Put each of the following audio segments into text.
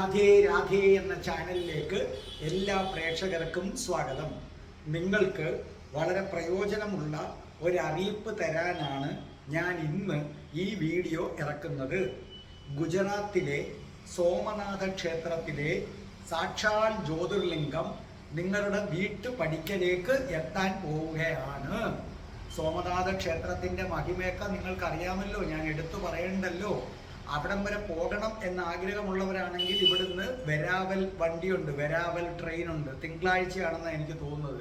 രാധേ രാധേ എന്ന ചാനലിലേക്ക് എല്ലാ പ്രേക്ഷകർക്കും സ്വാഗതം. നിങ്ങൾക്ക് വളരെ പ്രയോജനമുള്ള ഒരു അറിയിപ്പ് തരാനാണ് ഞാൻ ഇന്ന് ഈ വീഡിയോ ഇറക്കുന്നത്. ഗുജറാത്തിലെ സോമനാഥ ക്ഷേത്രത്തിലെ സാക്ഷാൽ ജ്യോതിർലിംഗം നിങ്ങളുടെ വീട്ടു പടിക്കലേക്ക് എത്താൻ പോവുകയാണ്. സോമനാഥ ക്ഷേത്രത്തിന്റെ മഹിമയൊക്കെ നിങ്ങൾക്കറിയാമല്ലോ ഞാൻ എടുത്തു പറയണ്ടല്ലോ. അവിടം വരെ പോകണം എന്ന ആഗ്രഹമുള്ളവരാണെങ്കിൽ ഇവിടുന്ന് വെരാവൽ വണ്ടിയുണ്ട് വെരാവൽ ട്രെയിൻ ഉണ്ട് തിങ്കളാഴ്ചയാണെന്ന് എനിക്ക് തോന്നുന്നത്.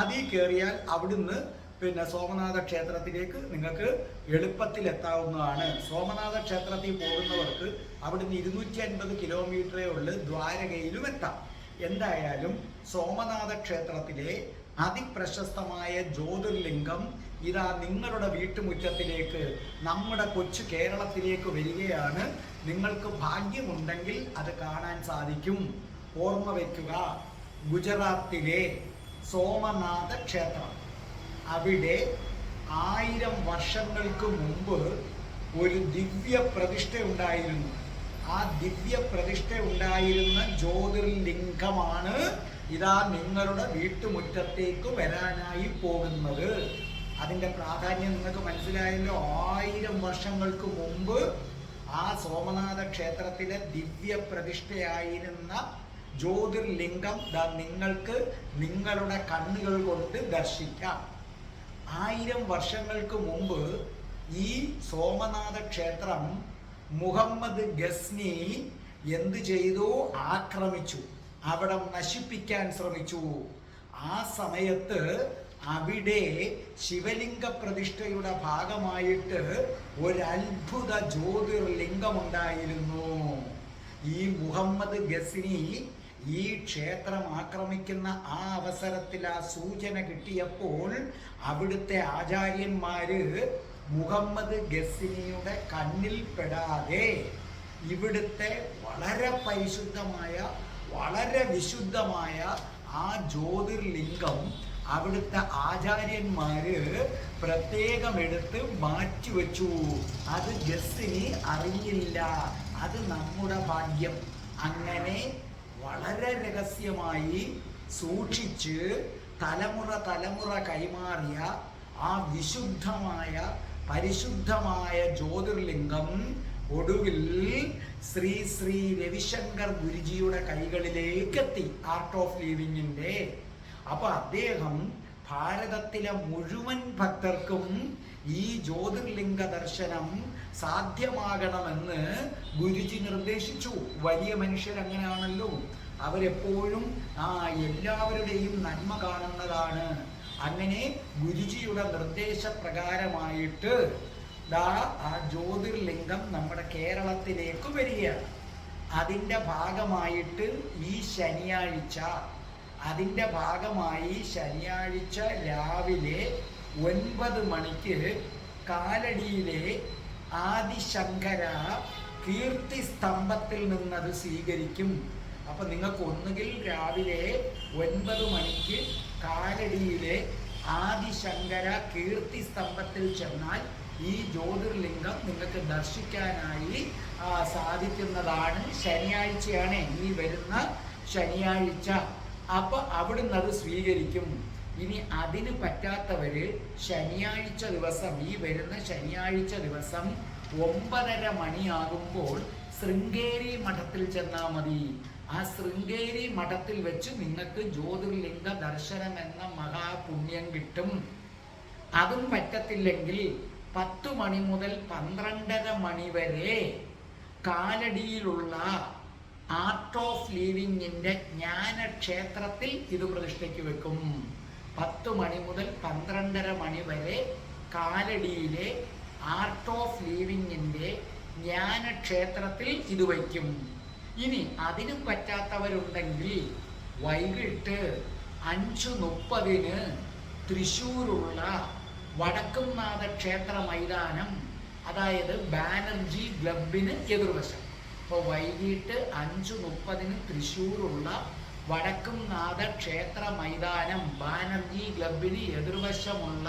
അതിൽ കയറിയാൽ അവിടുന്ന് പിന്നെ സോമനാഥ ക്ഷേത്രത്തിലേക്ക് നിങ്ങൾക്ക് എളുപ്പത്തിൽ എത്താവുന്നതാണ് സോമനാഥ ക്ഷേത്രത്തിൽ പോകുന്നവർക്ക് അവിടുന്ന് ഇരുന്നൂറ്റി അൻപത് കിലോമീറ്ററേ ഉള്ളു ദ്വാരകയിലും എത്താം. എന്തായാലും സോമനാഥ ക്ഷേത്രത്തിലെ അതിപ്രശസ്തമായ ജ്യോതിർലിംഗം ഇതാ നിങ്ങളുടെ വീട്ടുമുറ്റത്തിലേക്ക് നമ്മുടെ കൊച്ചു കേരളത്തിലേക്ക് വരികയാണ്. നിങ്ങൾക്ക് ഭാഗ്യമുണ്ടെങ്കിൽ അത് കാണാൻ സാധിക്കും. ഓർമ്മ വയ്ക്കുക ഗുജറാത്തിലെ സോമനാഥ ക്ഷേത്രം. അവിടെ ആയിരം വർഷങ്ങൾക്ക് മുമ്പ് ഒരു ദിവ്യ പ്രതിഷ്ഠ ഉണ്ടായിരുന്നു ആ ദിവ്യ പ്രതിഷ്ഠ ഉണ്ടായിരുന്ന ജ്യോതിർലിംഗമാണ് ഇതാ നിങ്ങളുടെ വീട്ടുമുറ്റത്തേക്ക് വരാനായി പോകുന്നത്. അതിന്റെ പ്രാധാന്യം നിങ്ങൾക്ക് മനസ്സിലായല്ലോ. ആയിരം വർഷങ്ങൾക്ക് മുമ്പ് ആ സോമനാഥ ക്ഷേത്രത്തിലെ ദിവ്യ പ്രതിഷ്ഠയായിരുന്ന ജ്യോതിർലിംഗം നിങ്ങൾക്ക് നിങ്ങളുടെ കണ്ണുകൾ കൊണ്ട് ദർശിക്കാം. ആയിരം വർഷങ്ങൾക്ക് മുമ്പ് ഈ സോമനാഥ ക്ഷേത്രം മുഹമ്മദ് ഗസ്നി എന്ത് ചെയ്തു? ആക്രമിച്ചു. അവിടെ നശിപ്പിക്കാൻ ശ്രമിച്ചു. ആ സമയത്ത് അവിടെ ശിവലിംഗ പ്രതിഷ്ഠയുടെ ഭാഗമായിട്ട് ഒരത്ഭുത ജ്യോതിർലിംഗമുണ്ടായിരുന്നു. ഈ മുഹമ്മദ് ഗസിനി ഈ ക്ഷേത്രം ആക്രമിക്കുന്ന ആ അവസരത്തിൽ ആ സൂചന കിട്ടിയപ്പോൾ അവിടുത്തെ ആചാര്യന്മാര് മുഹമ്മദ് ഗസിനിയുടെ കണ്ണിൽപ്പെടാതെ ഇവിടുത്തെ വളരെ പരിശുദ്ധമായ വളരെ വിശുദ്ധമായ ആ ജ്യോതിർലിംഗം അവിടുത്തെ ആചാര്യന്മാര് പ്രത്യേകം എടുത്ത് മാറ്റിവെച്ചു അത് ഗസ്സിന് അറിഞ്ഞില്ല അത് നമ്മുടെ ഭാഗ്യം. അങ്ങനെ വളരെ രഹസ്യമായി സൂക്ഷിച്ച് തലമുറ തലമുറ കൈമാറിയ ആ വിശുദ്ധമായ പരിശുദ്ധമായ ജ്യോതിർലിംഗം ഒടുവിൽ ശ്രീ ശ്രീ രവിശങ്കർ ഗുരുജിയുടെ കൈകളിലേക്ക് എത്തി. ആർട്ട് ഓഫ് ലിവിങ്ങിന്റെ അപ്പൊ അദ്ദേഹം ഭാരതത്തിലെ മുഴുവൻ ഭക്തർക്കും ഈ ജ്യോതിർലിംഗ ദർശനം സാധ്യമാകണമെന്ന് ഗുരുജി നിർദ്ദേശിച്ചു. വലിയ മനുഷ്യർ അങ്ങനെയാണല്ലോ അവരെപ്പോഴും ആ എല്ലാവരുടെയും നന്മ കാണുന്നതാണ്. അങ്ങനെ ഗുരുജിയുടെ നിർദ്ദേശപ്രകാരമായിട്ട് ദാ ആ ജ്യോതിർലിംഗം നമ്മുടെ കേരളത്തിലേക്ക് വരികയാണ്. അതിന്റെ ഭാഗമായിട്ട് ഈ ശനിയാഴ്ച അതിന്റെ ഭാഗമായി ശനിയാഴ്ച രാവിലെ ഒൻപത് മണിക്ക് കാലടിയിലെ ആദിശങ്കര കീർത്തി സ്തംഭത്തിൽ നിന്നത് സ്വീകരിക്കും. അപ്പൊ നിങ്ങൾക്ക് ഒന്നുകിൽ രാവിലെ ഒൻപത് മണിക്ക് കാലടിയിലെ ആദിശങ്കര കീർത്തി സ്തംഭത്തിൽ ചെന്നാൽ ഈ ജ്യോതിർലിംഗം നിങ്ങൾക്ക് ദർശിക്കാനായി സാധിക്കുന്നതാണ് ശനിയാഴ്ചയാണ് ഈ വരുന്ന ശനിയാഴ്ച. അപ്പൊ അവിടുന്ന് അത് സ്വീകരിക്കും. ഇനി അതിന് പറ്റാത്തവര് ശനിയാഴ്ച ദിവസം ഈ വരുന്ന ശനിയാഴ്ച ദിവസം ഒമ്പതര മണിയാകുമ്പോൾ ശൃംഗേരി മഠത്തിൽ ചെന്നാൽ മതി. ആ ശൃംഗേരി മഠത്തിൽ വെച്ച് നിങ്ങൾക്ക് ജ്യോതിർലിംഗ ദർശനം എന്ന മഹാപുണ്യം കിട്ടും. അതും പറ്റത്തില്ലെങ്കിൽ പത്ത് മണി മുതൽ പന്ത്രണ്ടര മണി വരെ കാലടിയിലുള്ള ആർട്ട് ഓഫ് ലിവിങ്ങിന്റെ ജ്ഞാനക്ഷേത്രത്തിൽ ഇത് പ്രതിഷ്ഠയ്ക്ക് വെക്കും. പത്ത് മണി മുതൽ പന്ത്രണ്ടര മണി വരെ കാലടിയിലെ ആർട്ട് ഓഫ് ലിവിങ്ങിന്റെ ജ്ഞാനക്ഷേത്രത്തിൽ ഇത് വയ്ക്കും. ഇനി അതിനും പറ്റാത്തവരുണ്ടെങ്കിൽ വൈകിട്ട് അഞ്ചു മുപ്പതിന് തൃശ്ശൂരുള്ള വടക്കുംനാഥ ക്ഷേത്ര മൈതാനം അതായത് ബാനർജി ക്ലബിന് എതിർവശം. അപ്പോൾ വൈകിട്ട് അഞ്ചു മുപ്പതിന് തൃശ്ശൂരുള്ള വടക്കുംനാഥ ക്ഷേത്ര മൈതാനം ബാനർജി ക്ലബിന് എതിർവശമുള്ള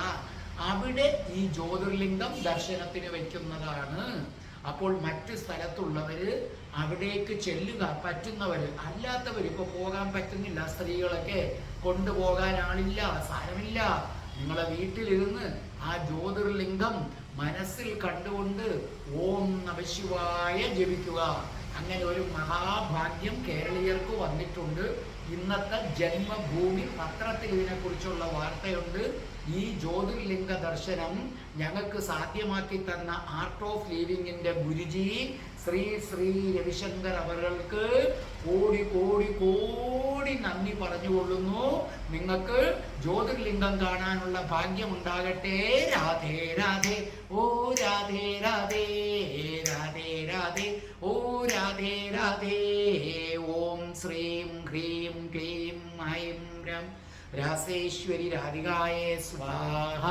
അവിടെ ഈ ജ്യോതിർലിംഗം ദർശനത്തിന് വെക്കുന്നതാണ്. അപ്പോൾ മറ്റ് സ്ഥലത്തുള്ളവര് അവിടേക്ക് ചെല്ലുക പറ്റുന്നവര് അല്ലാത്തവർ ഇപ്പൊ പോകാൻ പറ്റുന്നില്ല സ്ത്രീകളൊക്കെ കൊണ്ടുപോകാൻ ആളില്ല സാരമില്ല. നിങ്ങളെ വീട്ടിലിരുന്ന് ആ ജ്യോതിർലിംഗം മനസ്സിൽ കണ്ടുകൊണ്ട് ഓം നമശിവായ ജപിക്കുക. അങ്ങനെ ഒരു മഹാഭാഗ്യം കേരളീയർക്ക് വന്നിട്ടുണ്ട്. ഇന്നത്തെ ജന്മഭൂമി പത്രത്തിൽ ഇതിനെക്കുറിച്ചുള്ള വാർത്തയുണ്ട്. ഈ ജ്യോതിർലിംഗ ദർശനം ഞങ്ങൾക്ക് സാധ്യമാക്കി തന്ന ആർട്ട് ഓഫ് ലിവിങ്ങിന്റെ ഗുരുജി ശ്രീ ശ്രീ രവിശങ്കർ അവർക്ക് കോടി കോടി കോടി നന്ദി പറഞ്ഞുകൊള്ളുന്നു. നിങ്ങൾക്ക് ജ്യോതിർലിംഗം കാണാനുള്ള ഭാഗ്യം ഉണ്ടാകട്ടെ രാധേ രാധേ. ഓ രാധേ രാധേ. രാധേ രാധേ. ഓ രാധേ രാധേ. ഓം ശ്രീം ഹ്രീം ക്ലീം ഐം രം. രാസേശ്വരി രാധികായേ സ്വാഹ.